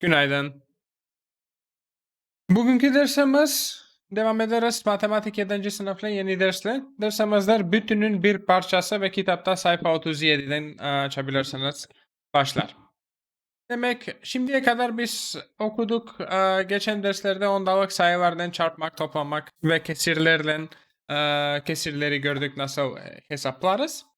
Günaydın. Bugünkü dersimiz devam ederiz. Matematik 7. sınıfla yeni dersle. Dersimizler bütünün bir parçası ve kitapta sayfa 37'den e, açabilirsiniz. Başlar. Demek şimdiye kadar biz okuduk. e, geçen derslerde ondalık sayılardan çarpmak, toplamak ve kesirlerden e, kesirleri gördük nasıl e, hesaplarız.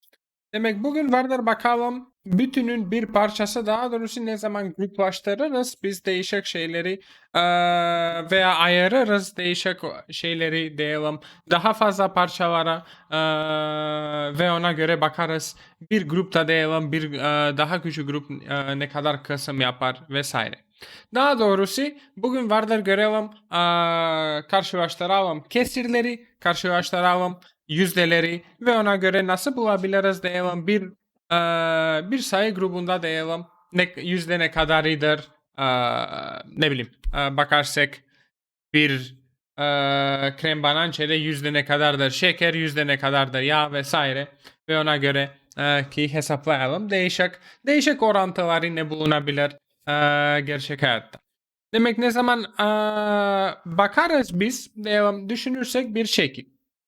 Demek bugün vardır bakalım bütünün bir parçası. Daha doğrusu ne zaman gruplaştırırız biz değişik şeyleri eee, veya ayırırız değişik şeyleri diyelim. Daha fazla parçalara eee, ve ona göre bakarız. Bir grupta diyelim bir eee, daha küçük grup eee, ne kadar kısım yapar vesaire. Daha doğrusu bugün vardır görelim eee, karşılaştıralım kesirleri karşılaştıralım yüzdeleri ve ona göre nasıl bulabiliriz diyelim bir eee, bir sayı grubunda diyelim ne yüzde ne kadarıdır? Eee, ne bileyim eee, bakarsak bir eee krem banançede yüzde ne kadardır? Şeker yüzde ne kadardır? Yağ vesaire. Ve ona göre ki hesaplayalım. Değişik değişik orantıları ne bulunabilir eee, gerçek hayatta. Demek ne zaman eee, bakarız biz diyelim düşünürsek bir şekil.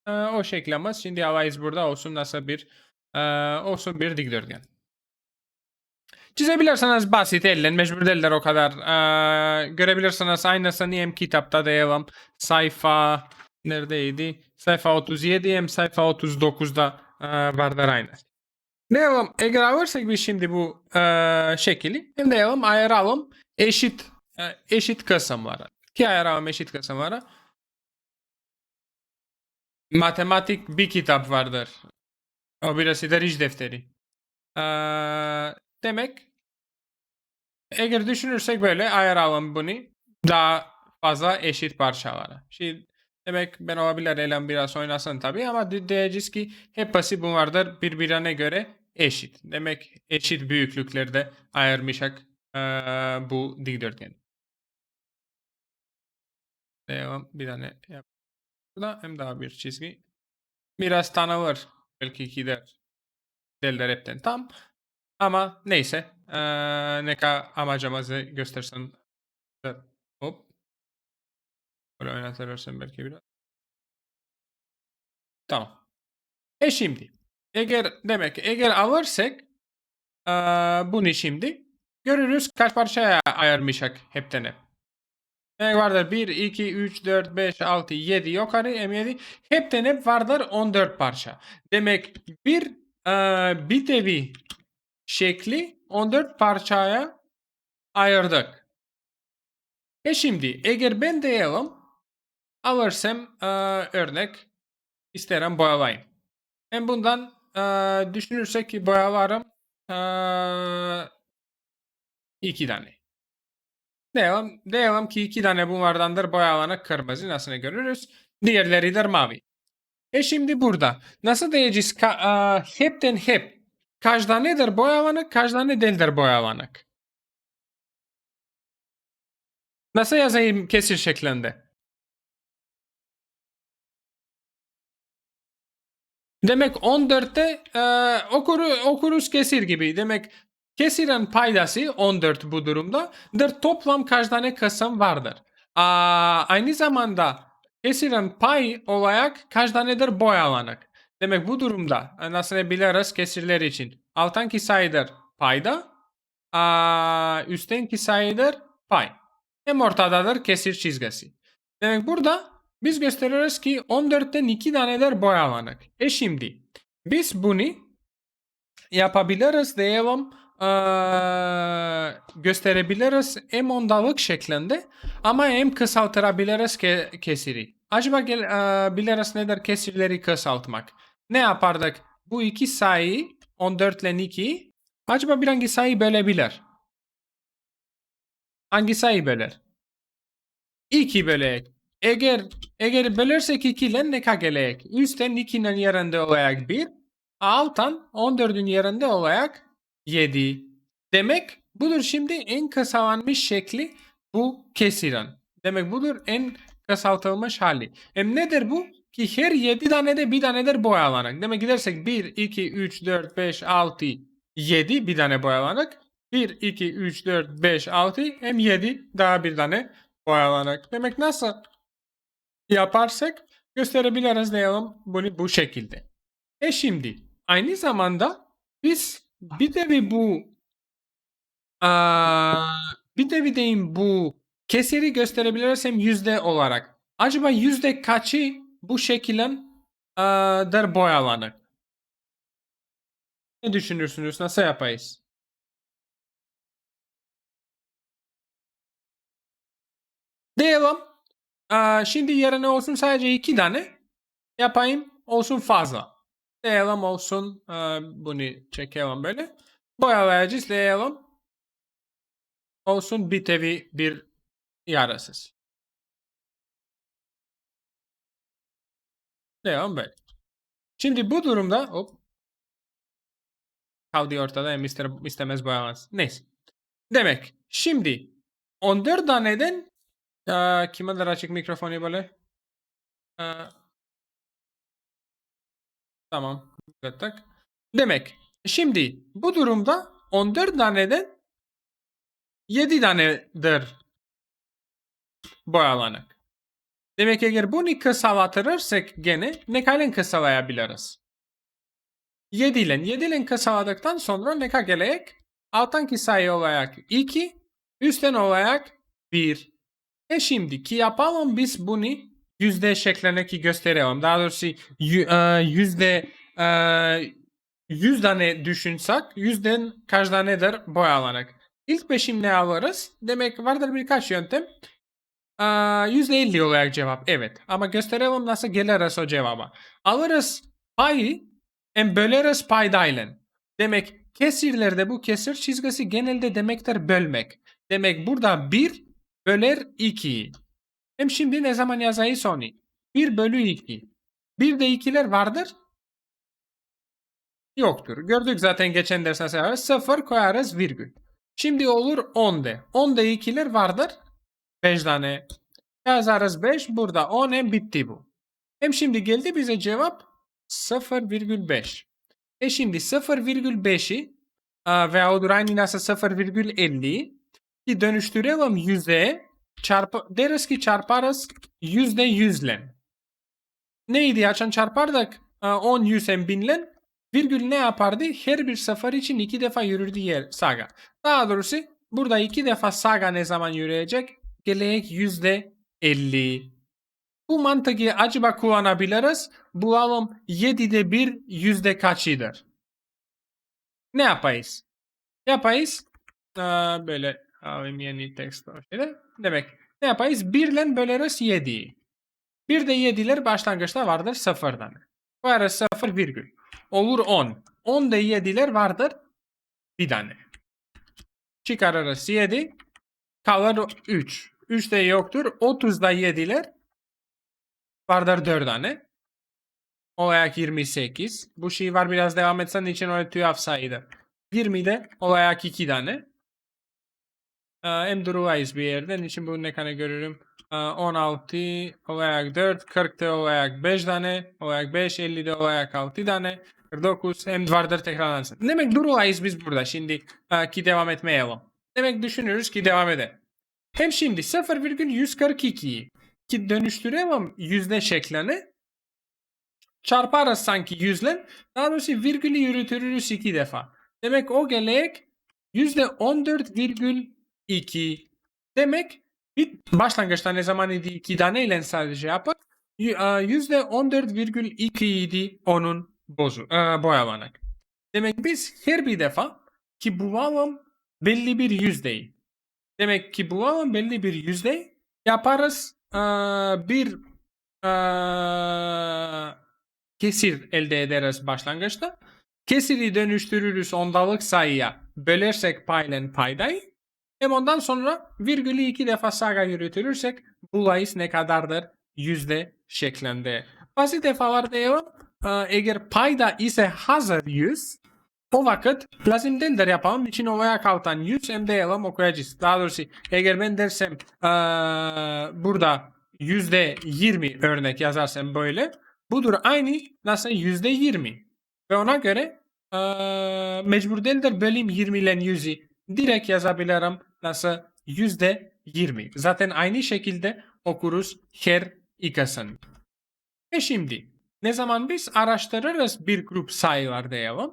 Ee, o şeklemez. Şimdi alayız burada olsun nasıl bir e, olsun bir dikdörtgen. Çizebilirsiniz basit elle mecbur değiller o kadar. Ee, görebilirsiniz aynısını hem kitapta diyelim sayfa neredeydi? Sayfa 37 hem sayfa 39'da e, vardır aynı. Diyelim eğer alırsak biz şimdi bu e, şekli hem diyelim ayıralım eşit e, eşit kısımlara. Ki ayıralım eşit kısımlara matematik bir kitap vardır. O birisi de ric defteri. Ee, demek eğer düşünürsek böyle ayıralım bunu daha fazla eşit parçalara. Şimdi demek elim biraz oynasın tabii ama di- diyeceğiz ki hepsi bunlardır birbirine göre eşit. Demek eşit büyüklüklerde ayırmışak ee, bu dikdörtgen. Devam bir tane yap. Burada hem daha bir çizgi. Biraz tanılır. Belki gider. Değiller hepten tam. Ama neyse. Eee ne kadar amacımızı göstersin. Böyle oynatırırsın belki biraz. Tamam. E şimdi. Eğer demek eğer alırsak eee bunu şimdi görürüz kaç parçaya ayırmışak hepten hep. Ne vardır? 1, 2, 3, 4, 5, 6, 7 yukarı M7. Hepten hep vardır 14 parça. Demek bir eee bir tevi şekli 14 parçaya ayırdık. E şimdi eğer ben diyelim alırsam eee, örnek isterim boyalayayım. Hem bundan eee, düşünürsek ki boyalarım eee iki tane. Diyelim, diyelim ki iki tane bunlardandır boyalanı kırmızı nasıl görürüz. Diğerleridir mavi. E şimdi burada nasıl diyeceğiz ka- aa, hepten hep kaç tanedir boyalanık kaç tane değildir boyalanık. Nasıl yazayım kesir şeklinde? Demek 14'te e, okuru, okuruz kesir gibi. Demek kesirin paydası 14 bu durumda. Toplam kaç tane kısım vardır. Aa, aynı zamanda kesirin pay olarak kaç tanedir boyalanık. Demek bu durumda e, nasıl biliriz kesirler için. Alttanki sayıdır payda. Aa, üsttenki sayıdır pay. Hem ortadadır kesir çizgisi. Demek burada biz gösteriyoruz ki 14'ten 2 tanedir boyalanık. E şimdi biz bunu yapabiliriz diyelim eee, gösterebiliriz hem ondalık şeklinde ama hem kısaltırabiliriz ke kesiri. Acaba gel, eee, biliriz nedir kesirleri kısaltmak. Ne yapardık? Bu iki sayı 14 ile 2 acaba bir hangi sayı bölebilir? Hangi sayı böler? 2 bölek. Eğer eğer bölersek 2 ile ne gelek? Üstten 2'nin yerinde olarak 1, alttan 14'ün yerinde olarak 7. Demek budur şimdi en kısaltılmış şekli bu kesirin. Demek budur en kısaltılmış hali. Hem nedir bu? Ki her 7 tane de bir tanedir boyalanak. Demek gidersek 1, 2, 3, 4, 5, 6, 7 bir tane boyalanak. 1, 2, 3, 4, 5, 6 hem 7 daha bir tane boyalanak. Demek nasıl yaparsak gösterebiliriz diyelim bunu bu şekilde. E şimdi aynı zamanda biz bir de bu aa, bir de deyim bu kesiri gösterebiliriz hem yüzde olarak. Acaba yüzde kaçı bu şekillen aa, der boyalanır? Ne düşünürsünüz? Nasıl yapayız? Diyelim. Aa, şimdi yerine olsun sadece iki tane. Yapayım. Olsun fazla. Diyelim olsun. aa, bunu çekelim böyle. Boyalayacağız diyelim. Olsun bir tevi bir yarasız. Diyelim böyle. Şimdi bu durumda hop. Kaldı ortada ister, istemez boyamaz. Neyse. Demek şimdi 14 taneden Aa, kime de açık mikrofonu böyle? Tamam. Demek şimdi bu durumda 14 taneden 7 tanedir boyalanık. Demek eğer bunu kısaltırırsak gene ne kadar kısalayabiliriz? 7 ile 7 ile kısaladıktan sonra ne kadar gelecek? Alttanki sayı olarak 2, üstten olarak 1. E şimdiki yapalım biz bunu yüzde şekline ki gösterelim. Daha doğrusu e, yüzde e, yüz tane düşünsek yüzden kaç tanedir boyalanak. İlk beşim ne alırız? Demek vardır birkaç yöntem. E, Yüzde elli olarak cevap. Evet. Ama gösterelim nasıl geliriz o cevaba. Alırız payı hem böleriz paydayla. Demek kesirlerde bu kesir çizgisi genelde demektir bölmek. Demek burada 1 böler 2. Hem şimdi ne zaman yazayı sonu? 1 bölü 2. Bir de ikiler vardır. Yoktur. Gördük zaten geçen derste sefer. 0 koyarız virgül. Şimdi olur 10 de. 10 de ikiler vardır. 5 tane. Yazarız 5. Burada 10 hem bitti bu. Hem şimdi geldi bize cevap 0,5. E şimdi 0,5'i veya odur aynı nasıl 0,50'yi ki dönüştürelim yüzeye çarpı deriz ki çarparız yüzde yüzle. Neydi açan çarpardık 10 yüz hem binle virgül ne yapardı? Her bir sefer için iki defa yürürdü yer saga. Daha doğrusu burada iki defa saga ne zaman yürüyecek? Gelecek yüzde 50. Bu mantığı acaba kullanabiliriz. Bulalım 7'de 1 yüzde kaçıdır? Ne yapayız? Yapayız. Aa, böyle alayım yeni tekst o şeyde. Demek ne yapayız? 1 ile böleriz 7'yi. Bir de 7'ler başlangıçta vardır sıfırdan. Var 0 virgül. Olur 10. 10 da 7'ler vardır bir tane. Çıkarırız 7. Kalır 3. 3 de yoktur. 30'da 7'ler vardır 4 tane. Olayak 28. Bu şey var biraz devam etsen için öyle tuhaf sayıdır. 20'de olayak 2 tane. Ee, Hem durayız bir yerden. için bunu ne kadar görürüm? Ee, 16 olayak 4, 40'da olayak 5 tane, olayak 5, 50'de olayak 6 tane, 49 hem vardır tekrarlansın. Demek durayız biz burada şimdi e, ki devam etmeyelim. Demek düşünürüz ki devam edelim. Hem şimdi 0,142'yi ki dönüştürelim yüzde şeklini çarparız sanki yüzle. Daha doğrusu virgülü yürütürüz iki defa. Demek o gelek yüzde 14,2. Demek bir başlangıçta ne zaman idi iki tane ile sadece yapıp yüzde 14,2 idi onun bozu, e, boyalanak. Demek biz her bir defa ki bulalım belli bir yüzdeyi. Demek ki bulalım belli bir yüzde yaparız e, bir e, kesir elde ederiz başlangıçta. Kesiri dönüştürürüz ondalık sayıya bölersek payla paydayı. Hem ondan sonra virgülü iki defa sağa yürütülürsek bulayız ne kadardır yüzde şeklinde. Bazı defalarda yok. Eğer payda ise hazır 100 o vakit lazım değildir yapalım. için olaya kaltan 100 hem de yalan okuyacağız. Daha doğrusu eğer ben dersem ee, burada yüzde 20 örnek yazarsam böyle budur aynı nasıl yüzde 20 ve ona göre ee, mecbur değildir böleyim 20 ile 100'ü direkt yazabilirim nasıl yüzde 20. Zaten aynı şekilde okuruz her ikisini. Ve şimdi ne zaman biz araştırırız bir grup sayılar diyelim.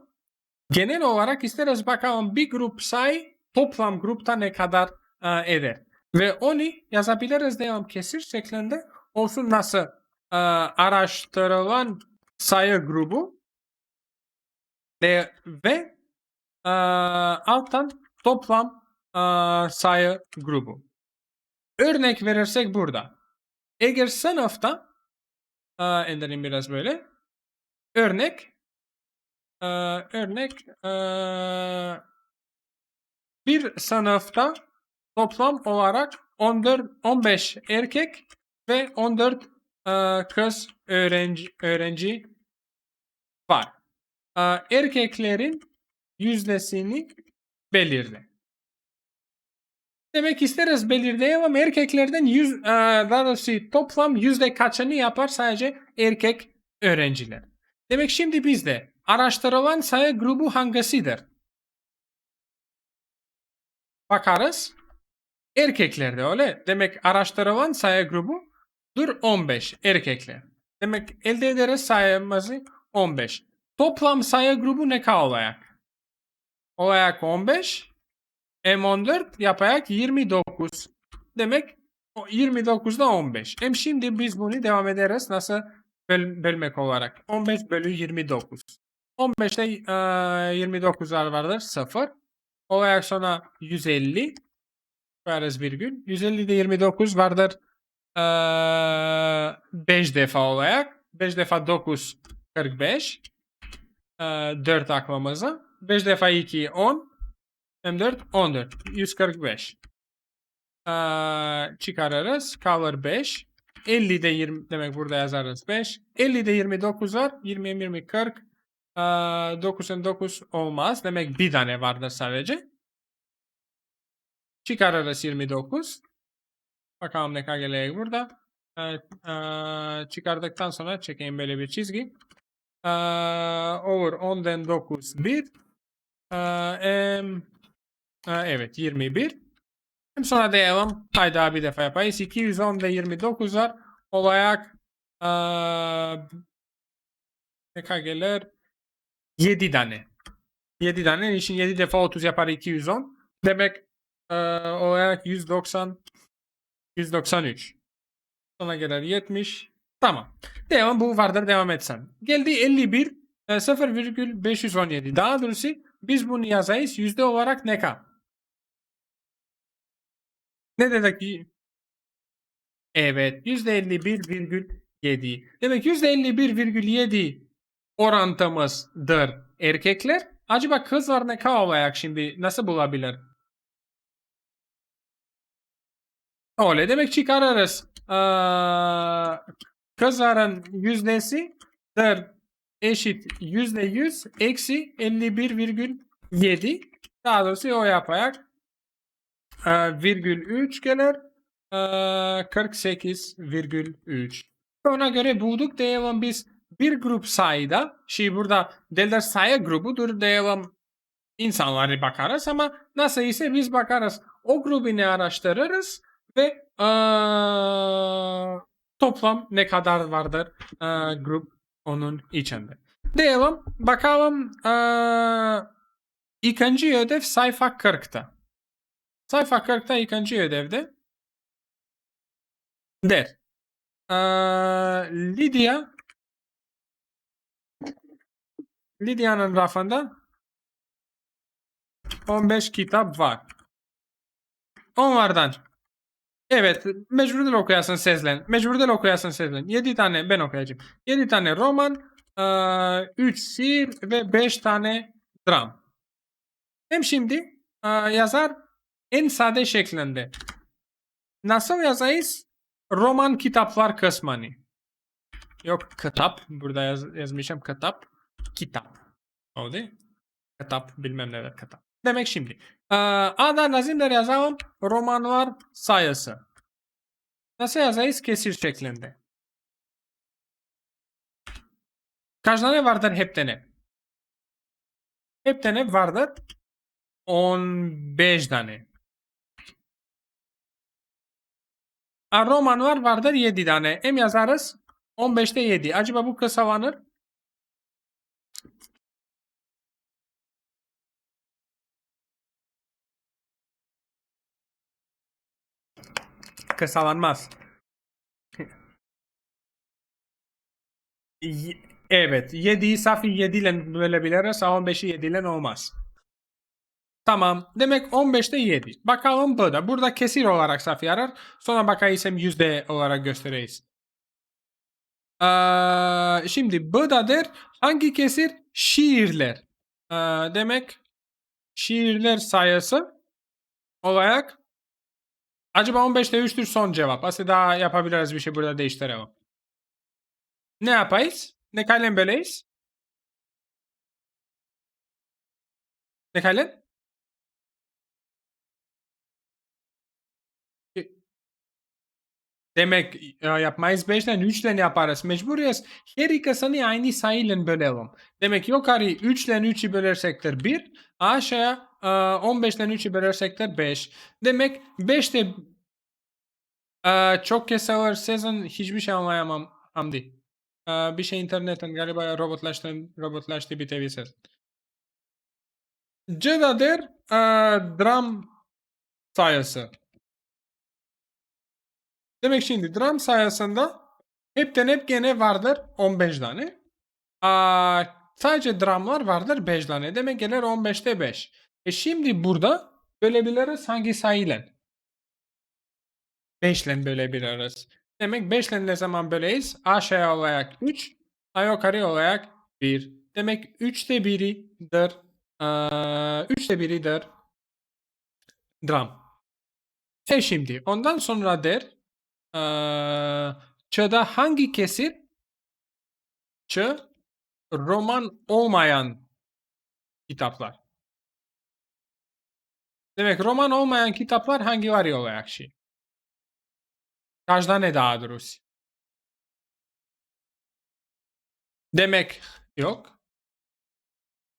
Genel olarak isteriz bakalım bir grup sayı toplam grupta ne kadar e, eder. Ve onu yazabiliriz diyelim kesir şeklinde olsun nasıl e, araştırılan sayı grubu ve, ve e, alttan toplam e, sayı grubu. Örnek verirsek burada. Eğer sınıfta e, endelim biraz böyle. Örnek e, örnek e, bir sınıfta toplam olarak 14 15 erkek ve 14 e, kız öğrenci öğrenci var. E, erkeklerin yüzdesini belirle. Demek isteriz belirleyelim erkeklerden yüz, daha doğrusu toplam yüzde kaçını yapar sadece erkek öğrenciler. Demek şimdi bizde araştırılan sayı grubu hangisidir? Bakarız. Erkeklerde öyle. Demek araştırılan sayı grubu dur 15 erkekler. Demek elde ederiz sayımızı 15. Toplam sayı grubu ne kadar olacak? Olacak 15. M14 yapayak 29. Demek o 29'da 15. Hem şimdi biz bunu devam ederiz. Nasıl böl bölmek olarak. 15 bölü 29. 15'te e, 29 vardır. 0. Olarak sonra 150. Koyarız virgül. 150'de 29 vardır. E, 5 defa olarak. 5 defa 9 45. E, 4 aklımıza. 5 defa 2 10. M4 14. 145. Ee, çıkarırız. Kalır 5. 50'de 20 demek burada yazarız 5. 50'de 29 var. 20 20 40. Ee, 9'un 9 olmaz. Demek bir tane vardır sadece. Çıkarırız 29. Bakalım ne kadar gelecek burada. Evet, ee, çıkardıktan sonra çekeyim böyle bir çizgi. Ee, over 10'dan 9 1. Evet 21. Hem sonra devam. Haydi bir defa yapayız. 210 ve 29 var. Olarak aa, ne kadar gelir? 7 tane. 7 tane. için 7 defa 30 yapar 210. Demek aa, olarak 190 193. Sonra gelir 70. Tamam. Devam bu vardır devam etsen. Geldi 51 e, 0,517. Daha doğrusu biz bunu yazayız. Yüzde olarak ne kadar? Ne dedik? Evet. %51,7. Demek %51,7 orantımızdır erkekler. Acaba kızlar ne olacak şimdi? Nasıl bulabilir? Öyle demek çıkarırız. Ee, kızların yüzdesi dir eşit yüzde yüz eksi 51,7. Daha doğrusu o yaparak e, virgül 3 gelir. E, 48,3. Ona göre bulduk diyelim biz bir grup sayıda. Şey burada derler sayı grubudur diyelim insanlara bakarız ama nasıl ise biz bakarız. O grubunu araştırırız ve e, toplam ne kadar vardır e, grup onun içinde. Diyelim bakalım e, ikinci ödev sayfa 40'ta. Sayfa 40'ta ikinci ödevde der. Ee, Lydia Lydia'nın rafında 15 kitap var. Onlardan Evet, mecbur değil okuyasın seslen. Mecbur değil okuyasın seslen. 7 tane ben okuyacağım. 7 tane roman, 3 şiir ve 5 tane dram. Hem şimdi yazar en sade şeklinde. Nasıl yazayız? Roman kitaplar kısmını. Yok kitap. Burada yaz, yazmışım kitap. Kitap. O değil. Kitap bilmem ne kitap. Demek şimdi. Ee, A'da nazimler yazalım. Romanlar sayısı. Nasıl yazayız? Kesir şeklinde. Kaç tane vardır hep? Hepten hep vardır. 15 tane. Ha, roman var vardır 7 tane. Hem yazarız 15'te 7. Acaba bu kısalanır? Kısalanmaz. Evet. 7'yi safi 7 ile bölebiliriz. 15'i 7 ile olmaz. Tamam. Demek 15'te 7. Bakalım burada. Burada kesir olarak safi yarar. Sonra bakayız hem yüzde olarak göstereyim. Ee, şimdi budadır. Hangi kesir? Şiirler. Ee, demek şiirler sayısı olarak acaba 15'te 3'tür son cevap. Aslında daha yapabiliriz bir şey burada değiştirelim. Ne yapayız? Ne kalem böyleyiz? Ne kalem? Demek e, yapmayız 5'ten 3'ten yaparız. Mecburiyız. Her ikisini aynı sayıyla bölelim. Demek yukarı 3 ile 3'ü bölersektir 1. Aşağıya e, 15 ile 3'ü bölersektir 5. Demek 5'te e, çok kesilir. Sizin hiçbir şey anlayamam Hamdi. E, bir şey internetten galiba robotlaştı, robotlaştı bir tevi ses. C'dadır e, sayısı. Demek şimdi dram sayısında hepten hep gene vardır 15 tane. Aa, sadece dramlar vardır 5 tane. Demek gelir 15'te 5. E şimdi burada bölebiliriz hangi sayıyla? 5 ile bölebiliriz. Demek 5 ile ne zaman böleyiz? Aşağı olarak 3, yukarı olarak 1. Demek 3'te 1'idir. 3'te 1'idir. Dram. E şimdi ondan sonra der Eee, Ç'da hangi kesir? Ç roman olmayan kitaplar. Demek roman olmayan kitaplar hangi var olarak şey? Kaç tane daha doğrusu? Demek yok.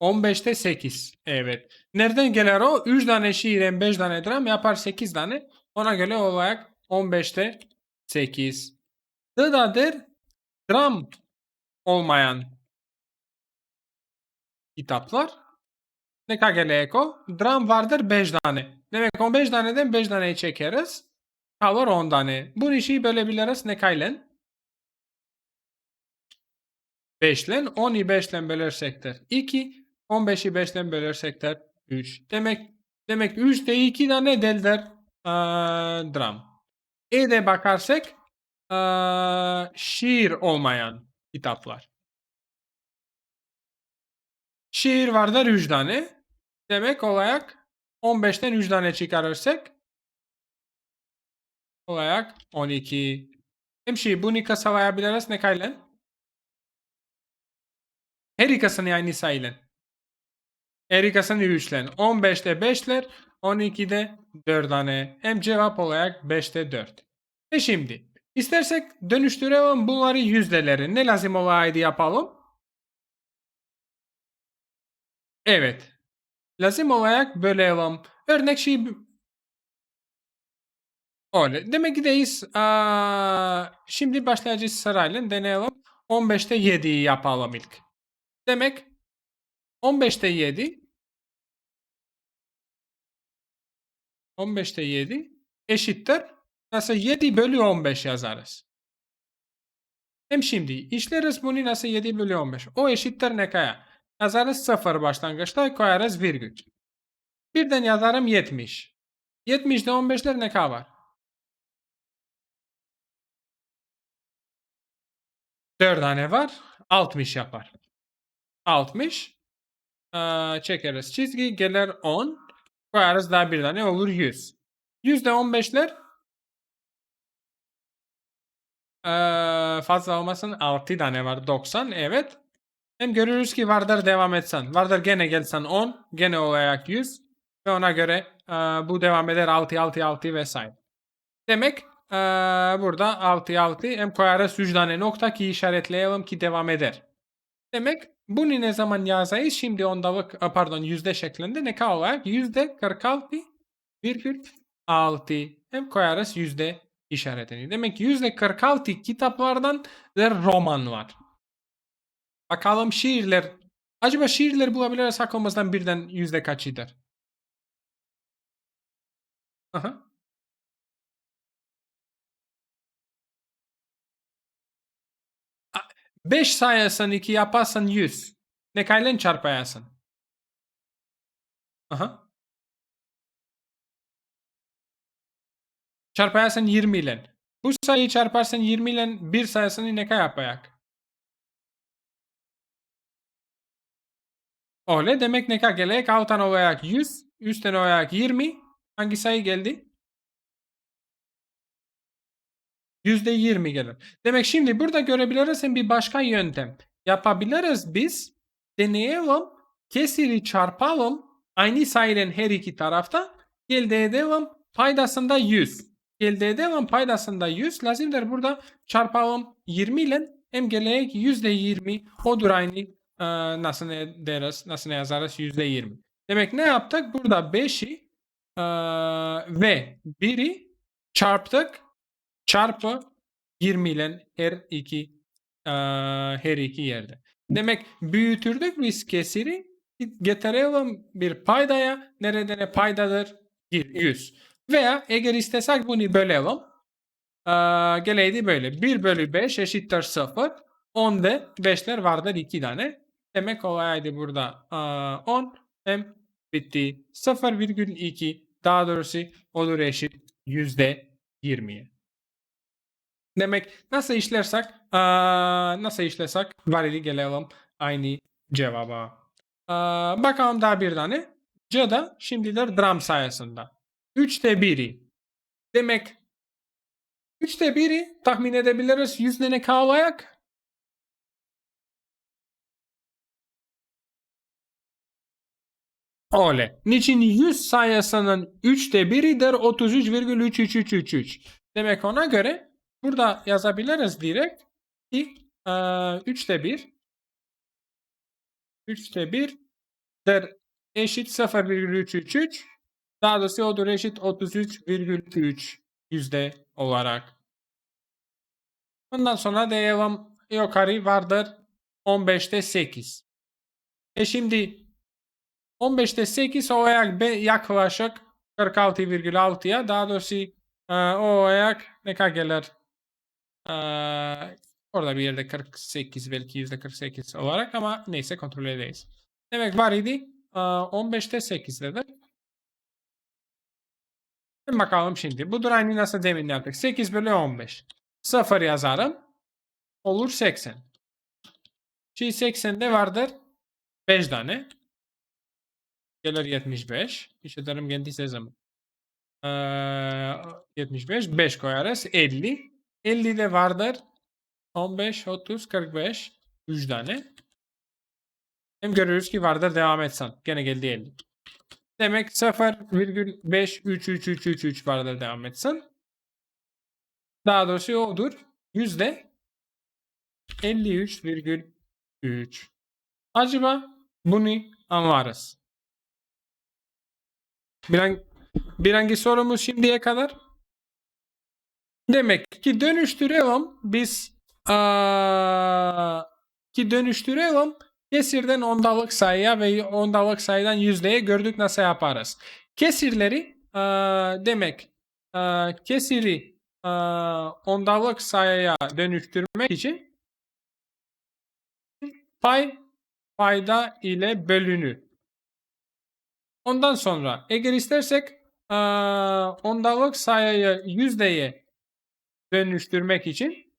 15'te 8. Evet. Nereden gelir o? 3 tane şiiren 5 tane dram yapar 8 tane. Ona göre olarak 15'te 8. Dıdadır dram olmayan kitaplar. Ne kageleko? Dram vardır 5 tane. Demek 15 taneden 5 taneyi çekeriz. Kalır 10 tane. Bu işi bölebiliriz ne kaylen? 5 ile 10'i 5 ile bölersektir 2. 15'i 5 ile bölersektir 3. Demek demek 3 de 2 tane deldir ee, dram. E bakarsak ee, şiir olmayan kitaplar. Şiir vardır 3 tane. Demek olarak 15'ten 3 tane çıkarırsak olarak 12. Hem şey bunu kasalayabiliriz ne kaylen? Her ikisini aynı sayıyla. Her ikisini 3'len. 15'te 5'ler, 12'de 4 tane. Hem cevap olarak 5'te 4. Ve şimdi istersek dönüştürelim bunları yüzdeleri. Ne lazım olaydı yapalım? Evet. Lazım olarak bölelim. Örnek şey öyle. Demek ki deyiz. Aa, şimdi başlayacağız sırayla deneyelim. 15'te 7'yi yapalım ilk. Demek 15'te 7 15'te 7 eşittir. Nasıl 7 bölü 15 yazarız. Hem şimdi işleriz bunu nasıl 7 bölü 15. O eşittir ne kaya? Yazarız 0 başlangıçta koyarız virgül. Birden yazarım 70. 70'de 15'ler ne kadar var? 4 tane var. 60 yapar. 60. Ee, çekeriz çizgi. Gelir 10. Koyarız daha bir tane olur 100. Yüzde 15'ler ee, fazla olmasın 6 tane var 90 evet. Hem görürüz ki vardır devam etsen. Vardır gene gelsen 10 gene olarak 100 ve ona göre ee, bu devam eder 6 6 6 vesaire. Demek ee, burada 6 6 hem koyarız 3 tane nokta ki işaretleyelim ki devam eder. Demek bunu ne zaman yazayız? Şimdi ondalık pardon yüzde şeklinde ne olarak? Yüzde 46 virgül 6 hem koyarız yüzde işaretini. Demek ki yüzde 46 kitaplardan ve roman var. Bakalım şiirler. Acaba şiirler bulabiliriz aklımızdan birden yüzde kaçıdır? Aha. 5 sayısını 2 yaparsan 100. Ne kaylen çarpayasın? Aha. Çarpayasın 20 ile. Bu sayıyı çarparsan 20 ile bir sayısını ne yapayak? Öyle demek ne kadar gelecek? Alttan olarak 100, üstten olarak 20. Hangi sayı geldi? %20 gelir. Demek şimdi burada görebiliriz bir başka yöntem. Yapabiliriz biz. Deneyelim. Kesiri çarpalım. Aynı sayının her iki tarafta. Elde edelim. Paydasında 100. Elde edelim paydasında 100. Lazımdır burada çarpalım 20 ile hem gelecek %20 odur aynı e, nasıl ne deriz, nasıl ne yazarız %20. Demek ne yaptık? Burada 5'i e, ve 1'i çarptık çarpı 20 ile her iki her iki yerde. Demek büyütürdük biz kesiri getirelim bir paydaya. Nerede ne paydadır? 100. Veya eğer istesek bunu bölelim. Geleydi böyle. 1 bölü 5 eşittir 0. 10'da 5'ler vardır 2 tane. Demek olaydı burada eee, 10 hem bitti. 0,2 daha doğrusu olur eşit %20'ye. Demek nasıl işlersek nasıl işlesek varili gelelim aynı cevaba. Bakalım daha bir tane. C'da şimdiler dram sayesinde. 3'te 1'i. Demek 3'te 1'i tahmin edebiliriz. 100 ne kalayak? Öyle. Niçin 100 sayısının 3'te 1'idir 33,33333. Demek ona göre Burada yazabiliriz direkt. İlk e, 3'te 1 3'te 1 der eşit 0,333 daha doğrusu odur eşit 33,3 yüzde olarak. Ondan sonra devam yukarı vardır 15'te 8. E şimdi 15'te 8 o ayak yaklaşık 46,6'ya daha doğrusu o ayak ne kadar gelir? Eee, orada bir yerde 48 belki %48 olarak ama neyse kontrol edeyiz. Demek var idi. Eee, 15'te 8 dedi. Şimdi bakalım şimdi. Bu aynı nasıl demin yaptık. 8 bölü 15. 0 yazarım. Olur 80. Şimdi 80'de vardır 5 tane. Gelir 75. İşte derim kendisi zaman. Eee 75. 5 koyarız. 50. 50 de vardır. 15, 30, 45. 3 tane. Hem görüyoruz ki vardır devam etsen. Gene geldi 50. Demek 0,53333 vardır devam etsin. Daha doğrusu odur. Yüzde 53,3. Acaba bunu anlarız. Bir, bir hangi sorumuz şimdiye kadar? Demek ki dönüştürelim biz aa, ki dönüştürelim kesirden ondalık sayıya ve ondalık sayıdan yüzdeye gördük nasıl yaparız. Kesirleri aa, demek aa, kesiri aa, ondalık sayıya dönüştürmek için pay payda ile bölünür. Ondan sonra eğer istersek aa, ondalık sayıyı yüzdeye dönüştürmek için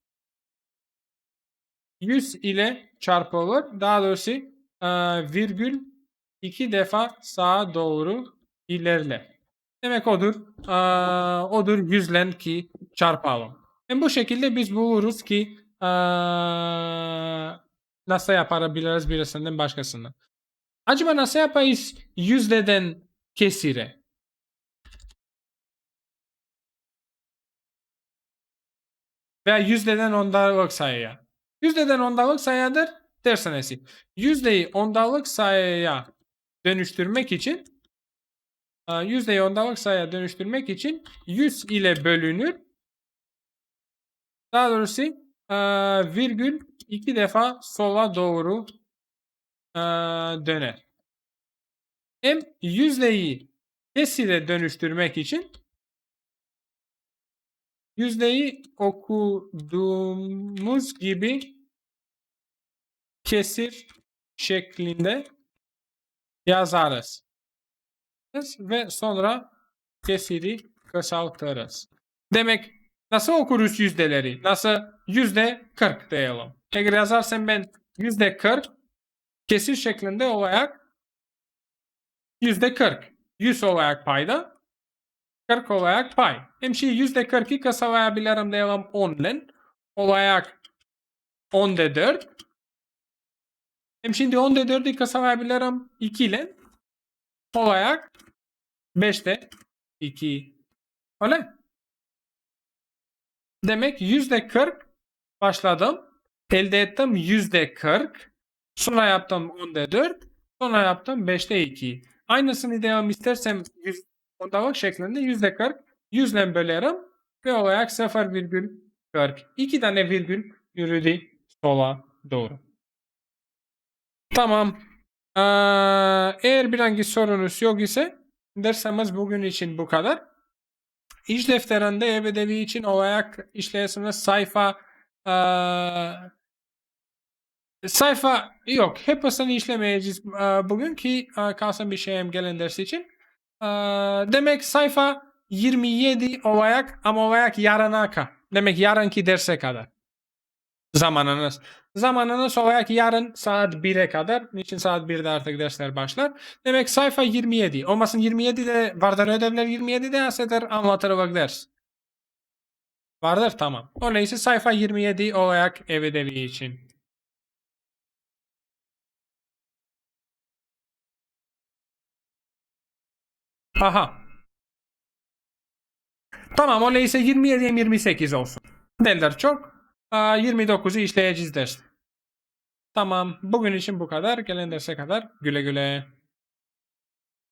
100 ile çarpılır. Daha doğrusu e, virgül iki defa sağa doğru ilerle. Demek odur. E, odur yüzlen ki çarpalım. Yani bu şekilde biz buluruz ki e, nasıl yapabiliriz birisinden başkasını. Acaba nasıl yapayız yüzdeden kesire? Veya yüzdeden ondalık sayıya. Yüzdeden ondalık sayıdır. dershanesi. Yüzdeyi ondalık sayıya dönüştürmek için e, yüzdeyi ondalık sayıya dönüştürmek için 100 ile bölünür. Daha doğrusu e, virgül iki defa sola doğru e, döner. Hem yüzdeyi kesire dönüştürmek için yüzdeyi okuduğumuz gibi kesir şeklinde yazarız. Ve sonra kesiri kısaltırız. Demek nasıl okuruz yüzdeleri? Nasıl? Yüzde 40 diyelim. Eğer yazarsam ben yüzde 40 kesir şeklinde olarak yüzde 40. 100 olarak payda 40 olarak pay. Hem yüzde 40'ı kısalayabilirim diyelim 10 ile. Olarak 10'da 4. Hem şimdi 10'da 4'ü kısalayabilirim 2 ile. Olarak 5'te 2. Öyle. Demek yüzde 40 başladım. Elde ettim yüzde 40. Sonra yaptım 10'da 4. Sonra yaptım 5'te 2. Aynısını devam istersem yüz, ondalık şeklinde yüzde 40. Yüzle bölerim ve olarak 0,40. İki tane virgül yürüdü sola doğru. Tamam. Ee, eğer bir hangi sorunuz yok ise dersimiz bugün için bu kadar. İş defterinde ev ödevi için olarak işleyesiniz sayfa eee, sayfa yok. Hepsini işlemeyeceğiz eee, bugün ki eee, kalsın bir şeyim gelen ders için. Eee, demek sayfa 27 olarak ama olarak yarına kadar. Demek yarınki derse kadar. Zamanınız. Zamanınız olarak yarın saat 1'e kadar. Niçin saat 1'de artık dersler başlar. Demek sayfa 27. Olmasın 27'de vardır ödevler 27'de asedir anlatırlık ders. Vardır tamam. Öyleyse sayfa 27 olarak ev için. Aha. Tamam öyleyse 27'ye 28 olsun. Derler çok. Aa, 29'u işleyeceğiz ders. Tamam. Bugün için bu kadar. Gelen derse kadar güle güle.